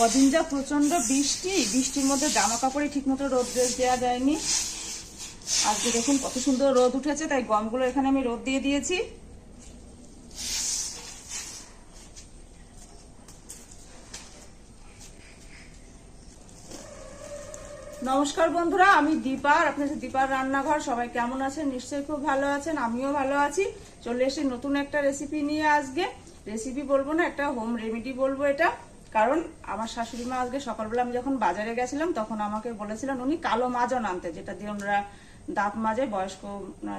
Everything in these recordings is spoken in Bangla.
কদিন যা প্রচণ্ড বৃষ্টি, বৃষ্টির মধ্যে জামা কাপড়ে ঠিক মতো রোদ দেওয়া যায়নি। আজকে দেখুন কত সুন্দর রোদ উঠেছে, তাই গমগুলো এখানে আমি রোদ দিয়ে দিয়েছি। নমস্কার বন্ধুরা, আমি দীপার আর আপনাদের দীপার রান্নাঘর। সবাই কেমন আছেন? নিশ্চয়ই খুব ভালো আছেন, আমিও ভালো আছি। চলে এসে নতুন একটা রেসিপি নিয়ে আজকে। রেসিপি বলব না, একটা হোম রেমেডি বলব এটা। কারণ আমার শাশুড়ি মা আজকে সকালবেলা আমি যখন বাজারে গেছিলাম, তখন আমাকে বলেছিলেন উনি কালো মাজন আনতে, যেটা দিয়ে ওনারা দাঁত মাজে বয়স্ক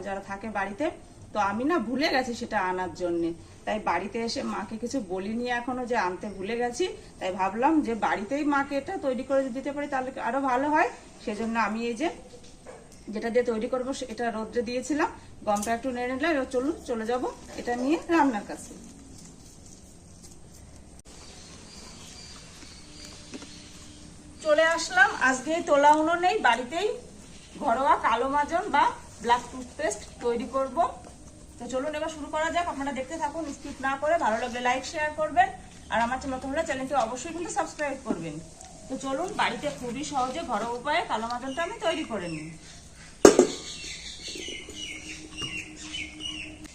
যারা থাকে বাড়িতে। তো আমি না ভুলে গেছি সেটা আনার জন্যে। তাই বাড়িতে এসে মাকে কিছু বলিনি এখনও যে আনতে ভুলে গেছি। তাই ভাবলাম যে বাড়িতেই মাকে এটা তৈরি করে দিতে পারি তাহলে আরও ভালো হয়? সেজন্য আমি এই যে যেটা দিয়ে তৈরি করব এটা রোদ্রে দিয়েছিলাম। গমটা একটু নেড়ে নিলাম চলুন চলে যাব। এটা নিয়ে রান্নার কাছে চলে আসলাম। আজকে তোলা উনুনেই বাড়িতেই ঘরোয়া কালো মাজন বা ব্ল্যাক টুথপেস্ট তৈরি করব। তো চলুন এবার শুরু করা যাক, আপনারা দেখতে থাকুন স্কিপ না করে, ভালো লাগলে লাইক শেয়ার করবেন। আর আমার নতুন হলে চ্যানেলটি অবশ্যই কিন্তু সাবস্ক্রাইব করবেন। তো চলুন, বাড়িতে খুবই সহজে ঘরোয়া উপায়ে কালো মাজনটা আমি তৈরি করে নিই।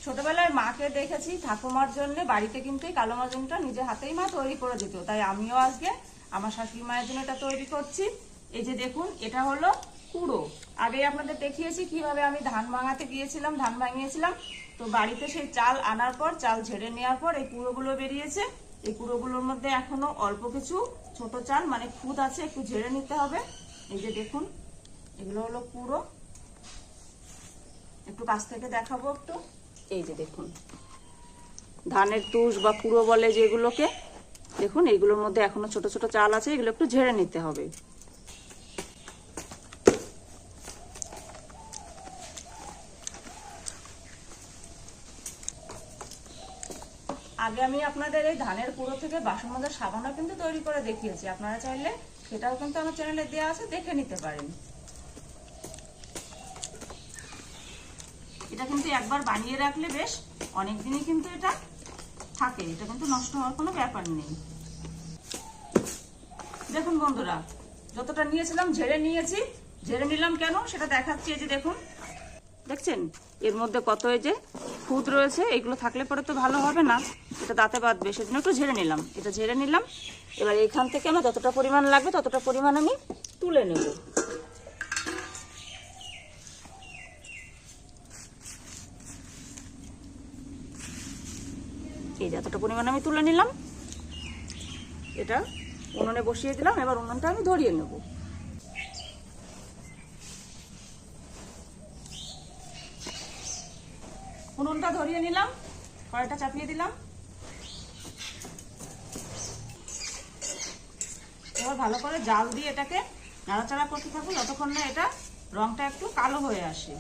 ছোটবেলায় মাকে দেখেছি ঠাকুমার জন্য, বাড়িতে কিন্তু এই কালো মাজনটা নিজে হাতেই মা তৈরি করে দিত। তাই আমিও আজকে আমার শাশুড়ি মায়ের জন্য এটা তৈরি করছি। এই যে দেখুন, এটা হলো কুড়ো। আগে আপনাদের দেখিয়েছি কীভাবে আমি ধান ভাঙাতে গিয়েছিলাম, ধান ভাঙিয়েছিলাম। তো বাড়িতে সেই চাল আনার পর, চাল ঝেড়ে নেওয়ার পর এই কুড়োগুলো বেরিয়েছে। এই কুড়োগুলোর মধ্যে এখনও অল্প কিছু ছোট চাল মানে খুদ আছে, একটু ঝেড়ে নিতে হবে। এই যে দেখুন, এগুলো হলো কুড়ো। একটু কাছ থেকে দেখাবো একটু। এই যে দেখুন, ধানের তুষ বা কুড়ো বলে যেগুলোকে দেখুন এইগুলোর মধ্যে এখনও ছোট ছোট চাল আছে, এগুলো একটু ঝেড়ে নিতে হবে। আগে আমি আপনাদের এই ধানের কুড়ো থেকে বাসন মাজার সাবানও কিন্তু তৈরি করে দেখিয়েছি। আপনারা চাইলে সেটাও কিন্তু আমার চ্যানেলে দেওয়া আছে, দেখে নিতে পারেন। এটা কিন্তু একবার বানিয়ে রাখলে বেশ অনেক দিনই কিন্তু এটা থাকে। এটা কিন্তু নষ্ট হওয়ার কোনো ব্যাপার নেই। দেখুন বন্ধুরা, যতটা নিয়েছিলাম ঝেড়ে নিয়েছি। ঝেড়ে নিলাম কেন? সেটা দেখাচ্ছি, এই যে দেখুন। দেখছেন? এর মধ্যে কত এই যে খুদ রয়েছে, এগুলো থাকলে পরে তো ভালো হবে না। এটা দাঁতে বাঁধবে, সেজন্য একটু ঝেড়ে নিলাম। এটা ঝেড়ে নিলাম। এবার এখান থেকে আমার যতটা পরিমাণ লাগবে, ততটা পরিমাণ আমি তুলে নেব। এই যে এতটা পরিমাণ আমি তুলে নিলাম। এটা উনুনে বসিয়ে দিলাম, এবার উনুনটা আমি ধরিয়ে নেব। উনুনটা ধরিয়ে নিলাম, কড়াইটা চাপিয়ে দিলাম। এবার ভালো করে জাল দিয়ে এটাকে নাড়াচাড়া করতে থাকব যতক্ষণ না এটা রংটা একটু কালো হয়ে আসে।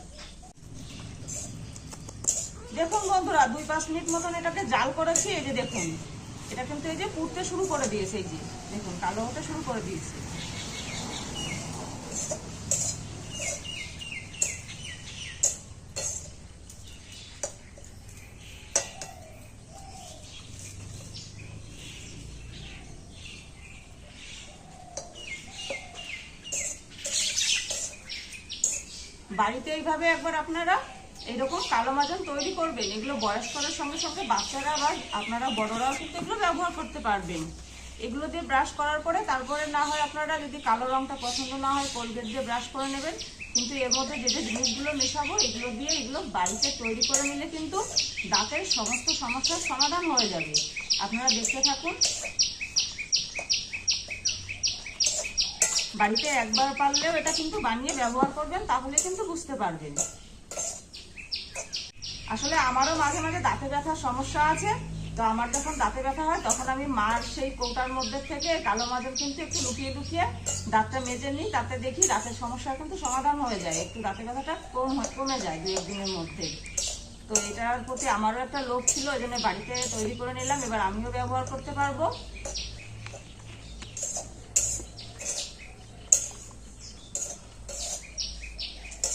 দেখুন বন্ধুরা, দুই পাঁচ মিনিট মতন এটাকে জাল করেছি, এই যে দেখুন। এটা কিন্তু এই যে পুড়তে শুরু করে দিয়েছে এই যে, দেখুন, কালো হতে শুরু করে দিয়েছে। বাড়িতে এইভাবে একবার আপনারা এইরকম কালো মাজন তৈরি করবেন। এগুলো বয়স্কদের সঙ্গে সঙ্গে বাচ্চারা বা আপনারা বড়রাও কিন্তু এগুলো ব্যবহার করতে পারবেন। এগুলো দিয়ে ব্রাশ করার পরে তারপরে না হয় আপনারা যদি কালো রংটা পছন্দ না হয় কোলগেট দিয়ে ব্রাশ করে নেবেন। কিন্তু এর মধ্যে যে যে জিনিসগুলো মেশাবো, এগুলো দিয়ে এগুলো বাড়িতে তৈরি করে নিলে কিন্তু দাঁতের সমস্ত সমস্যার সমাধান হয়ে যাবে। আপনারা দেখতে থাকুন। বাড়িতে একবার পারলেও এটা কিন্তু বানিয়ে ব্যবহার করবেন, তাহলে কিন্তু বুঝতে পারবেন। আসলে আমারও মাঝে মাঝে দাঁতে ব্যথার সমস্যা আছে। তো আমার যখন দাঁতে ব্যথা হয়, তখন আমি মার সেই কৌটার মধ্যে থেকে কালো মাজন কিন্তু একটু লুকিয়ে লুকিয়ে দাঁতটা মেজে নিই। তাতে দেখি দাঁতের সমস্যা কিন্তু সমাধান হয়ে যায়। একটু দাঁতে ব্যথাটা কম কমে যায় দু একদিনের মধ্যে। তো এটার প্রতি আমারও একটা লোভ ছিল ওই জন্য বাড়িতে তৈরি করে নিলাম। এবার আমিও ব্যবহার করতে পারব।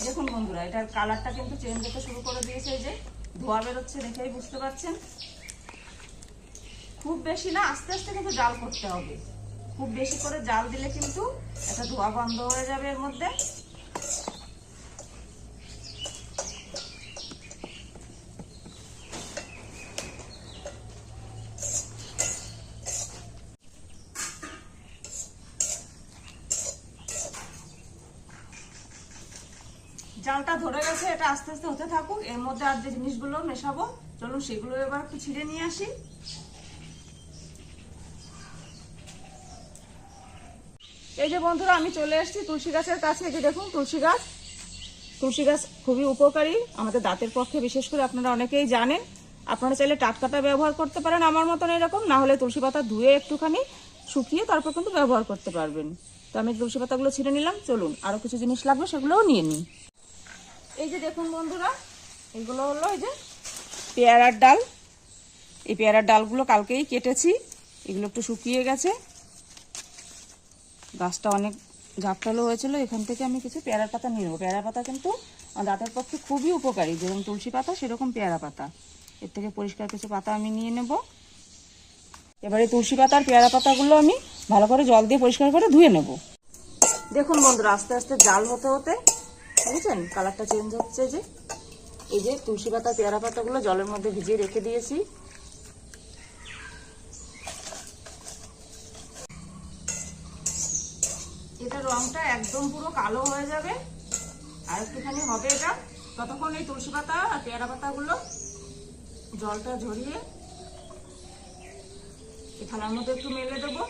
দেখুন বন্ধুরা, এটার কালারটা কিন্তু চেঞ্জ হতে শুরু করে দিয়েছে যে, ধোয়া বেরোচ্ছে দেখেই বুঝতে পারছেন। খুব বেশি না, আস্তে আস্তে কিন্তু জাল করতে হবে। খুব বেশি করে জাল দিলে কিন্তু একটা ধোয়া বন্ধ হয়ে যাবে এর মধ্যে। জালটা ধরে গেছে, এটা আস্তে আস্তে হতে থাকুক, এর মধ্যে আর যে জিনিসগুলো মেশাবো, চলুন সেগুলো এবার একটু ছিঁড়ে নিয়ে আসি। এই যে বন্ধুরা, আমি চলে এসেছি তুলসী গাছের কাছে। এই যে দেখুন, তুলসী গাছ। তুলসী গাছ খুবই উপকারী, আমাদের দাঁতের পক্ষে, বিশেষ করে আপনারা অনেকেই জানেন। আপনারা চাইলে টাটকাটা ব্যবহার করতে পারেন, আমার মতন এরকম। না হলে তুলসী পাতা ধুয়ে একটুখানি শুকিয়ে তারপর কিন্তু ব্যবহার করতে পারবেন। তো আমি তুলসী পাতাগুলো ছিঁড়ে নিলাম, চলুন আরও কিছু জিনিস লাগবে সেগুলোও নিয়ে নিই। এই যে দেখুন বন্ধুরা, এগুলো হলো এই যে পেয়ারার ডাল। এই পেয়ারার ডালগুলো কালকেই কেটেছি, এগুলো একটু শুকিয়ে গেছে। গাছটা অনেক ঝাপটালো হয়েছিল, এখান থেকে আমি কিছু পেয়ারা পাতা নিয়ে নেব। পেয়ারা পাতা কিন্তু দাঁতের পক্ষে খুবই উপকারী, যেরকম তুলসী পাতা, সেরকম পেয়ারা পাতা। এর থেকে পরিষ্কার কিছু পাতা আমি নিয়ে নেব। এবারে তুলসী পাতা আর পেয়ারা পাতাগুলো আমি ভালো করে জল দিয়ে পরিষ্কার করে ধুয়ে নেব। দেখুন বন্ধুরা, আস্তে আস্তে জাল হতে হতে বুঝেছেন কালারটা চেঞ্জ হচ্ছে যে। এই যে তুলসী পাতা, পেয়ারা পাতাগুলো জলের মধ্যে ভিজিয়ে রেখে দিয়েছি। এটা রংটা একদম পুরো কালো হয়ে যাবে। আর একটুখানি হবে এটা। ততক্ষণ এই তুলসী পাতা আর পেয়ারা পাতাগুলো জলটা ঝরিয়ে থালার মধ্যে একটু মেলে দেবো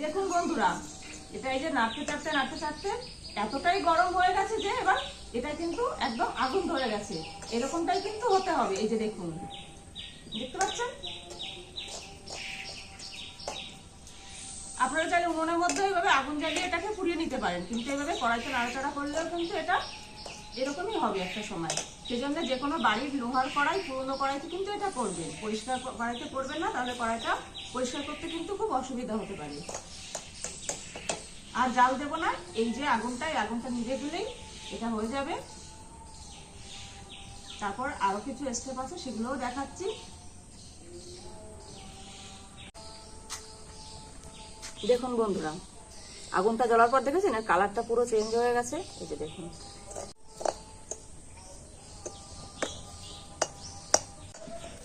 দেখুন বন্ধুরা এটা এই যে নাড়তে চাড়তে নাড়তে চাড়তে এতটাই গরম হয়ে গেছে যে এবার এটা কিন্তু একদম আগুন ধরে গেছে। এরকমটাই কিন্তু হতে হবে, এই যে দেখুন। দেখতে পাচ্ছেন? আপনারা চাইলে উনুনের মধ্যে এইভাবে আগুন জ্বালিয়ে এটাকে পুড়িয়ে নিতে পারেন, কিন্তু এইভাবে কড়াইতে নাড়াচাড়া করলেও কিন্তু এটা এরকমই হবে একটা সময়। সেই জন্য যে কোনো বাড়ির লোহার কড়াই, পুরনো কড়াইতে কিন্তু এটা করবেন। পরিষ্কার কড়াইতে করবেন না, তাহলে কড়াইটা পরিষ্কার করতে কিন্তু খুব অসুবিধা হতে পারে। আর জাল দেবো না এই যে আগুনটা এই আগুনটা নিভে গেলেই এটা হয়ে যাবে। তারপর আরও কিছু স্টেপ আছে সেগুলোও দেখাচ্ছি। দেখুন বন্ধুরা আগুনটা জ্বলার পর দেখেছেন? এর কালারটা পুরো চেঞ্জ হয়ে গেছে। এই যে দেখুন।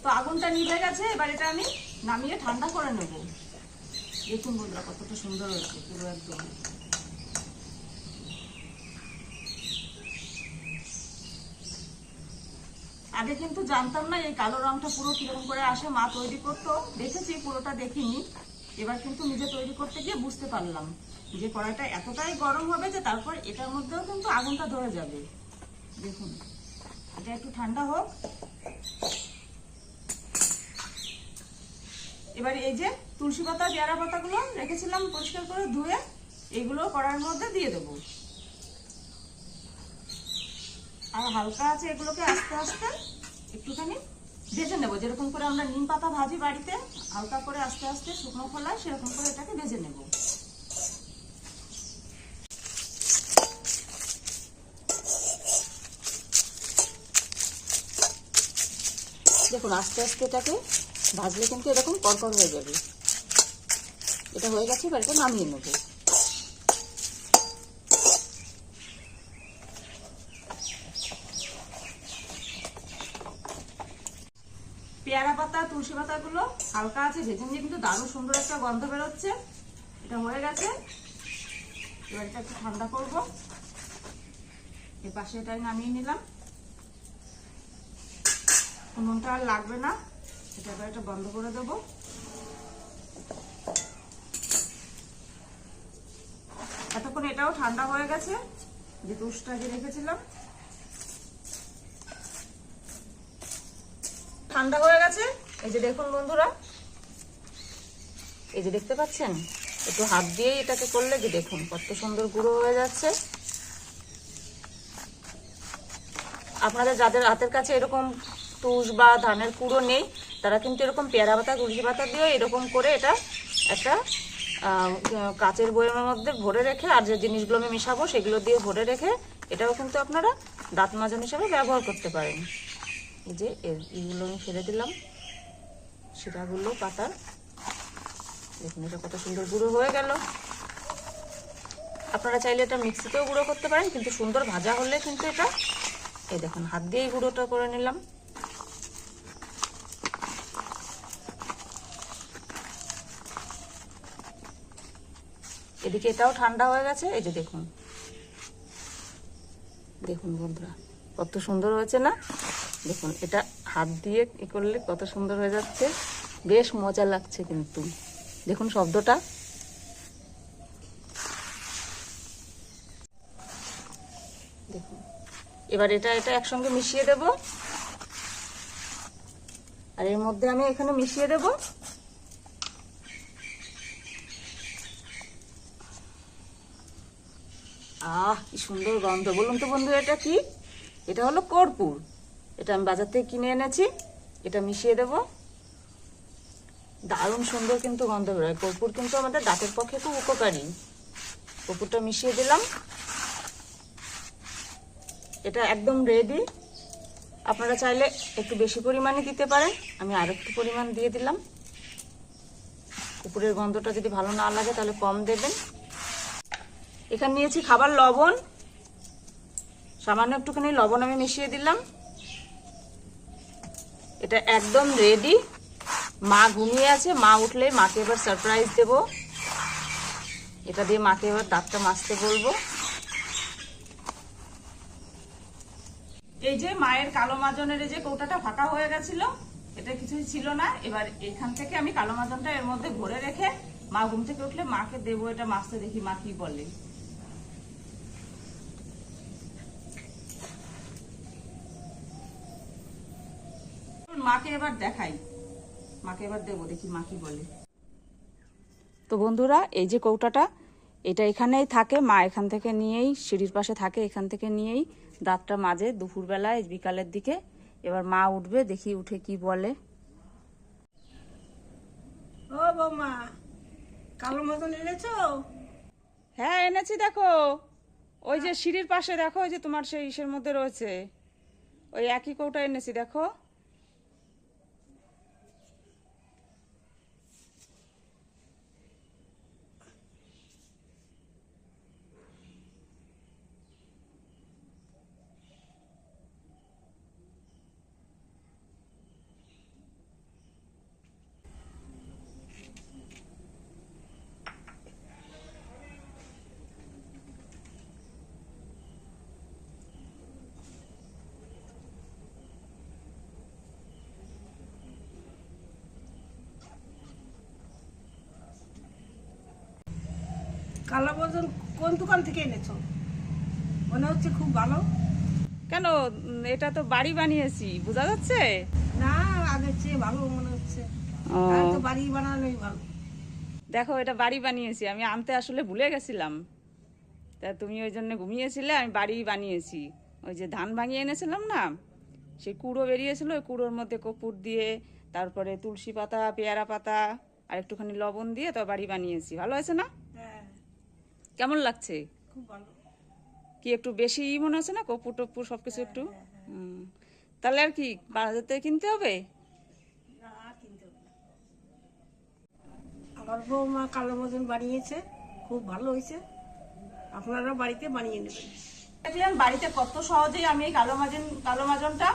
তো আগুনটা নিভে গেছে এবার এটা আমি নামিয়ে ঠান্ডা করে নেব। দেখুন বন্ধুরা, কতটা সুন্দর হয়েছে, পুরো একদম। আগে কিন্তু জানতাম না এই কালো রংটা পুরো কীরকম করে আসে, মা তৈরি করতো। দেখেছি, পুরোটা দেখিনি। এবার কিন্তু নিজে তৈরি করতে গিয়ে বুঝতে পারলাম যে কড়াইটা এতটাই গরম হবে যে তারপর এটার মধ্যেও কিন্তু আগুনটা ধরে যাবে। দেখুন, এটা একটু ঠান্ডা হোক। এবার এই যে তুলসী পাতা পেয়ারা পাতাগুলো রেখেছিলাম পরিষ্কার করে ধুয়ে, এগুলো কড়ার মধ্যে দিয়ে দেবো। আর হালকা আছে এগুলোকে আস্তে আস্তে একটুখানি ভেজে নেব। যেরকম করে আমরা নিম পাতা ভাজি বাড়িতে, হালকা করে আস্তে আস্তে শুকনো খোলায় সেরকম করে এটাকে ভেজে নেব। দেখুন, আস্তে আস্তে এটাকে ভাজলে কিন্তু এরকম করকর হয়ে যাবে। এটা হয়ে গেছে, এবার এটা নামিয়ে নেব। পেয়ারা পাতা, তুলসী পাতাগুলো হালকা আছে, ভেজে নিয়ে কিন্তু দারুণ সুন্দর একটা গন্ধ বেরোচ্ছে। এটা হয়ে গেছে। এবার এটা একটু ঠান্ডা করব। এর পাশে এটাই নামিয়ে নিলাম। নুনটা আর লাগবে না, এটা এবার এটা বন্ধ করে দেবো। এতক্ষণ এটাও ঠান্ডা হয়ে গেছে, যে তুষটা যে রেখেছিলাম। ঠান্ডা হয়ে গেছে? এই যে দেখুন বন্ধুরা, এই যে দেখতে পাচ্ছেন? একটু হাত দিয়েই এটাকে করলে যে দেখুন কত সুন্দর গুঁড়ো হয়ে যাচ্ছে। আপনাদের যাদের হাতের কাছে এরকম তুষ বা ধানের কুড়ো নেই, তারা কিন্তু এরকম পেয়ারা পাতা তুলসী পাতা দিয়ে এরকম করে এটা একটা কাচের বয়মের মধ্যে ভরে রেখে আর যে জিনিসগুলো আমি মিশাবো সেগুলো দিয়ে ভরে রেখে এটাও কিন্তু আপনারা দাঁত মাজন হিসাবে ব্যবহার করতে পারেন। এই যে এইগুলো আমি ফেলে দিলাম। শিরাগুলো, পাতার। দেখুন এটা কত সুন্দর গুঁড়ো হয়ে গেল। আপনারা চাইলে এটা মিক্সিতেও গুঁড়ো করতে পারেন, কিন্তু সুন্দর ভাজা হলে কিন্তু এটা এই দেখুন, হাত দিয়েই গুঁড়োটা করে নিলাম। এদিকে এটাও ঠান্ডা হয়ে গেছে, এই যে দেখুন। দেখুন বন্ধুরা, কত সুন্দর হয়েছে না? দেখুন, এটা হাত দিয়ে ই করলে কত সুন্দর হয়ে যাচ্ছে। বেশ মজা লাগছে কিন্তু। দেখুন শব্দটা। দেখুন। এবার এটা এটা একসঙ্গে মিশিয়ে দেব। আর এর মধ্যে আমি এখানে মিশিয়ে দেব। আহ, কি সুন্দর গন্ধ। বলুন তো বন্ধু, এটা কি? এটা হলো কর্পূর। এটা আমি বাজার থেকে কিনে এনেছি। এটা মিশিয়ে দেব। দারুণ সুন্দর কিন্তু গন্ধ বেরোয়। কর্পূর কিন্তু আমাদের দাঁতের পক্ষে খুব উপকারী। কর্পূরটা মিশিয়ে দিলাম। এটা একদম রেডি আপনারা চাইলে একটু বেশি পরিমাণে দিতে পারেন। আমি আর একটু পরিমাণ দিয়ে দিলাম। উপরের গন্ধটা যদি ভালো না লাগে, তাহলে কম দেবেন। এখানে নিয়েছি খাবার লবণ। সামান্য একটুখানি লবণ আমি মিশিয়ে দিলাম। এটা একদম রেডি মা ঘুমিয়ে আছে, মা উঠলে মাকে এবার সারপ্রাইজ দেব। এটা দিয়ে মাকে এবার দাঁতটা মাজতে বলব। এই যে মায়ের কালো মাজনের এই যে কৌটাটা ফাঁকা হয়ে গেছিল, এটা কিছুই ছিল না। এবার এখান থেকে আমি কালো মাজনটা এর মধ্যে ভরে রেখে মা ঘুম থেকে উঠলে মাকে দেবো, এটা মাছতে দেখি মা কি বলে। মাকে এবার দেখাই। মাকে এবার দেবো দেখি মা কি বলে। তো বন্ধুরা এই যে কৌটাটা এটা এখানেই থাকে। মা এখান থেকে নিয়েই সিঁড়ির পাশে থাকে এখান থেকে নিয়েই। দাঁতটা মাঝে দুপুরবেলায় বিকালের দিকে। এবার মা উঠবে দেখি উঠে কি বলে। ও বৌমা কালো মতন এনেছো? হ্যাঁ এনেছি দেখো। ওই যে সিঁড়ির পাশে দেখো ওই যে তোমার সেই ইসের মধ্যে রয়েছে। ওই একই কৌটা এনেছি দেখো। কালো মতন কোন দোকান থেকে এনেছো? মনে হচ্ছে খুব ভালো। কেন? এটা তো বাড়ি বানিয়েছি বোঝা যাচ্ছে? না আগের চেয়ে ভালো মনে হচ্ছে। আর তো বাড়ি বানানোই ভালো। দেখো এটা বাড়ি বানিয়েছি আমি আনতে আসলে ভুলে গেছিলাম। তা তুমি ওই জন্য ঘুমিয়েছিলে আমি বাড়ি বানিয়েছি। ওই যে ধান ভাঙিয়ে এনেছিলাম না সেই কুড়ো বেরিয়েছিল ওই কুড়োর মধ্যে কপুর দিয়ে তারপরে তুলসী পাতা পেয়ারা পাতা আর একটুখানি লবণ দিয়ে তো বাড়ি বানিয়েছি। ভালো আছে না? কেমন লাগছে? খুব ভালো। কি একটু বেশি ই মনে হচ্ছে না? কপুর টপুর সব কিছু একটু? হুম। তাহলে আর কি বাজার থেকে কিনতে হবে? আর কিনতে হবে না। আমার বৌমা কালো মতন বানিয়েছে খুব ভালো হয়েছে। আপনারা বাড়িতে বানিয়ে নেবেন। বাড়িতে কত সহজেই আমি এই কালো মাজন কালো মাজনটা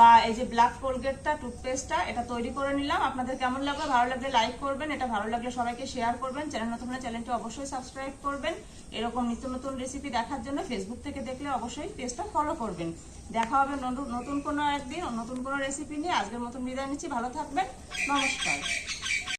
বা এই যে ব্ল্যাক কোলগেটটা টুথপেস্টটা এটা তৈরি করে নিলাম। আপনাদের কেমন লাগবে ভালো লাগলে লাইক করবেন। এটা ভালো লাগলে সবাইকে শেয়ার করবেন। চ্যানেল নতুন চ্যানেলটি অবশ্যই সাবস্ক্রাইব করবেন। এরকম নিত্য নতুন রেসিপি দেখার জন্য ফেসবুক থেকে দেখলে অবশ্যই পেজটা ফলো করবেন। দেখা হবে নতুন কোনো একদিন, নতুন কোনো রেসিপি নিয়ে। আজকের মতন বিদায় নিচ্ছি। ভালো থাকবেন। নমস্কার।